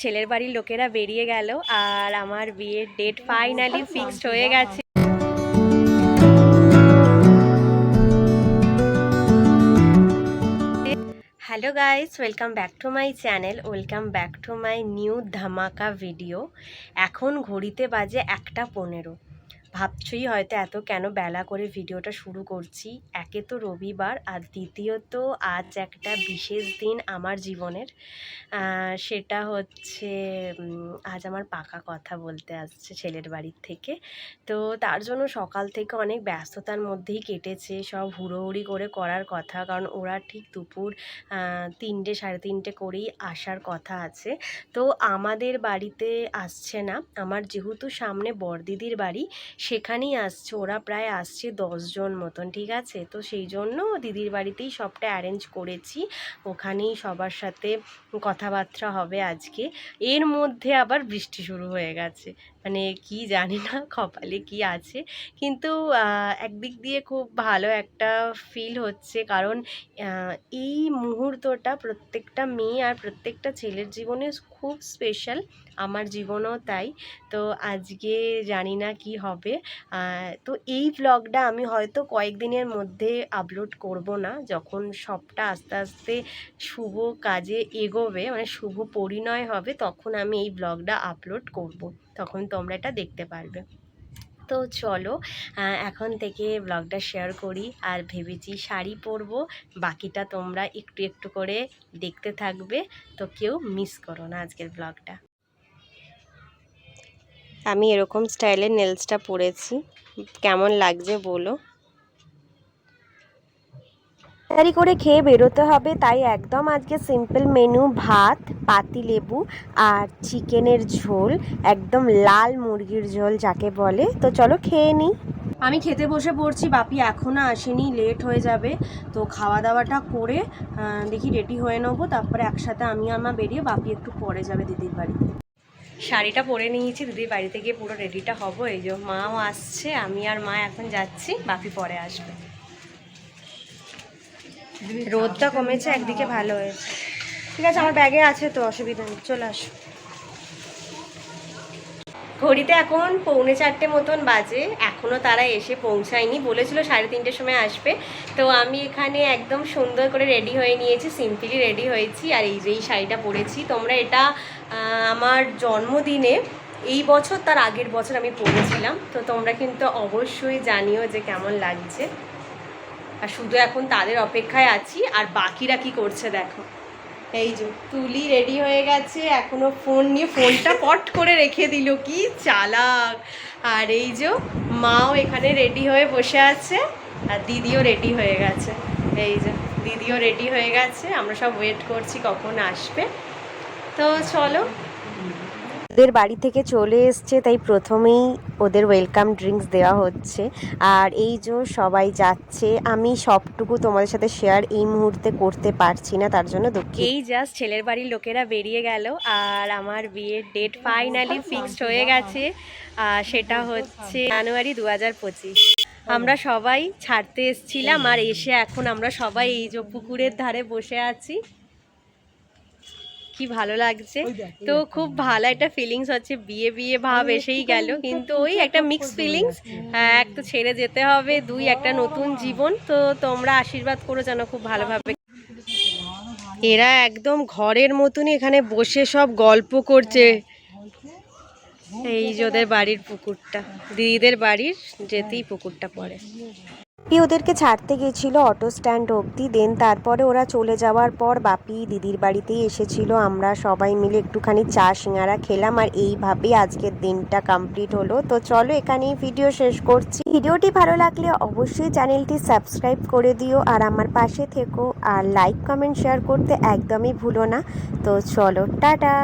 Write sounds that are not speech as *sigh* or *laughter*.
ছেলের বাড়ির লোকেরা বেরিয়ে গেল আর আমার বিয়ের ডেট ফাইনালি ফিক্সড হয়ে গেছে। Hello guys welcome back to my channel welcome back to my new ধামাকা ভিডিও এখন ঘড়িতে বাজে একটা পনেরো। ভাবছই হয়তো এত কেন বেলা করে ভিডিওটা শুরু করছি। একে তো রবিবার আর দ্বিতীয়ত আজ একটা বিশেষ দিন আমার জীবনের। সেটা হচ্ছে আজ আমার পাকা কথা বলতে আসছে ছেলের বাড়ির থেকে। তো তার জন্য সকাল থেকে অনেক ব্যস্ততার মধ্যেই কেটেছে সব হুড়োহুড়ি করে করার কথা। কারণ ওরা ঠিক দুপুর তিনটে, সাড়ে তিনটে করেই আসার কথা আছে। তো আমাদের বাড়িতে আসছে না। আমার যেহেতু সামনে বড়দিদির বাড়ি সেখানেই আসছে। ওরা প্রায় আসছে দশজন মতন, ঠিক আছে? তো সেই জন্য দিদির বাড়িতেই সবটা অ্যারেঞ্জ করেছি। ওখানেই সবার সাথে কথাবার্তা হবে আজকে। এর মধ্যে আবার বৃষ্টি শুরু হয়ে গেছে। মানে কি জানি না *laughs* কপালে কি আছে। কিন্তু একদিক দিয়ে খুব ভালো একটা ফিল হচ্ছে। কারণ এই মুহূর্তটা প্রত্যেকটা মেয়ে আর প্রত্যেকটা ছেলের জীবনে খুব স্পেশাল আমার জীবনেও তাই। তো আজকে জানি না কি হবে। আহ, তো এই ব্লগটা আমি হয়তো কয়েকদিনের মধ্যে আপলোড করব না। যখন সবটা আস্তে আস্তে শুভ কাজে এগোবে মানে শুভ পরিণয় হবে তখন আমি এই ব্লগটা আপলোড করব। তখন তোমরা এটা দেখতে পারবে। তো চলো এখন থেকে ব্লগটা শেয়ার করি আর ভেবেছি শাড়ি পরবো। বাকিটা তোমরা একটু একটু করে দেখতে থাকবে। তো কেউ মিস করো না আজকের ব্লগটা আমি এরকম স্টাইলের নেলসটা পরেছি। কেমন লাগছে বলো? তাড়াতাড়ি করে খেয়ে বেরোতে হবে তাই একদম আজকে সিম্পল মেনু ভাত পাতি লেবু আর চিকেনের ঝোল একদম লাল মুরগির ঝোল যাকে বলে। তো চলো খেয়ে নিই। আমি খেতে বসে পড়ছি বাপি এখনও আসেনি লেট হয়ে যাবে। তো খাওয়া দাওয়াটা করে দেখি রেডি হয়ে নেব তারপরে একসাথে আমি আমার বেরিয়ে বাপি একটু পরে যাবে দিদির বাড়িতে। শাড়িটা পরে নিয়েছি দিদির বাড়িতে গিয়ে পুরো রেডিটা হব। এই যে মাও আসছে আমি আর মা এখন যাচ্ছি বাপি পরে আসবে। রোদটা কমেছে একদিকে ভালো হয়েছে। ঠিক আছে আমার ব্যাগে আছে তো অসুবিধা নেই চলে আসো। ঘড়িতে এখন পৌনে চারটে মতন বাজে। এখনও তারা এসে পৌঁছায়নি। বলেছিল সাড়ে তিনটের সময় আসবে। তো আমি এখানে একদম সুন্দর করে রেডি হয়ে নিয়েছি সিম্পলি রেডি হয়েছি। আর এই যে এই শাড়িটা পরেছি, তোমরা এটা আমার জন্মদিনে, এই বছর তার আগের বছর আমি পরেছিলাম। তো তোমরা কিন্তু অবশ্যই জানিও যে কেমন লাগছে। আর শুধু এখন তাদের অপেক্ষায় আছি, আর বাকিরা কি করছে দেখো। এই যে তুলি রেডি হয়ে গেছে, এখনও ফোন নিয়ে ফোনটা পট করে রেখে দিল, কি চালাক। আর এই যে মাও এখানে রেডি হয়ে বসে আছে, আর দিদিও রেডি হয়ে গেছে। এই যে দিদিও রেডি হয়ে গেছে, আমরা সব ওয়েট করছি কখন আসবে। তো চলো ওদের বাড়ি থেকে চলে এসছে, তাই প্রথমেই ওদের ওয়েলকাম ড্রিঙ্কস দেওয়া হচ্ছে। আর এই যে সবাই যাচ্ছে, আমি সবটুকু তোমাদের সাথে শেয়ার এই মুহূর্তে করতে পারছি না, তার জন্য দুঃখিত। এই জাস্ট ছেলের বাড়ির লোকেরা বেরিয়ে গেল, আর আমার বিয়ের ডেট ফাইনালি ফিক্সড হয়ে গেছে। সেটা হচ্ছে জানুয়ারি দু হাজার পঁচিশ। আমরা সবাই ছাড়তে এসছিলাম, আর এসে এখন আমরা সবাই এই যে পুকুরের ধারে বসে আছি। কি ভালো লাগছে। তো খুব ভালো একটা ফিলিংস হচ্ছে বিয়ে বিয়ে ভাব এসেই গেল। কিন্তু ওই একটা মিক্স ফিলিংস এক তো ছেড়ে যেতে হবে দুই একটা নতুন জীবন। তো তোমরা আশীর্বাদ করো যেন খুব ভালোভাবে। এরা একদম ঘরের মতনই এখানে বসে সব গল্প করছে। এই যে ওদের বাড়ির পুকুরটা। দিদিদের বাড়ির যেতেই পুকুরটা পড়ে। বাপি ওদেরকে ছাড়তে গেছিল অটো স্ট্যান্ড অবধি দেন তারপরে ওরা চলে যাওয়ার পর বাপি দিদির বাড়িতেই এসেছিল। আমরা সবাই মিলে একটুখানি চা সিঙারা খেলাম আর এইভাবেই আজকের দিনটা কমপ্লিট হলো। তো চলো এখানেই ভিডিও শেষ করছি। ভিডিওটি ভালো লাগলে অবশ্যই চ্যানেলটি সাবস্ক্রাইব করে দিও আর আমার পাশে থেকো আর লাইক কমেন্ট শেয়ার করতে একদমই ভুলো না। তো চলো, টাটা!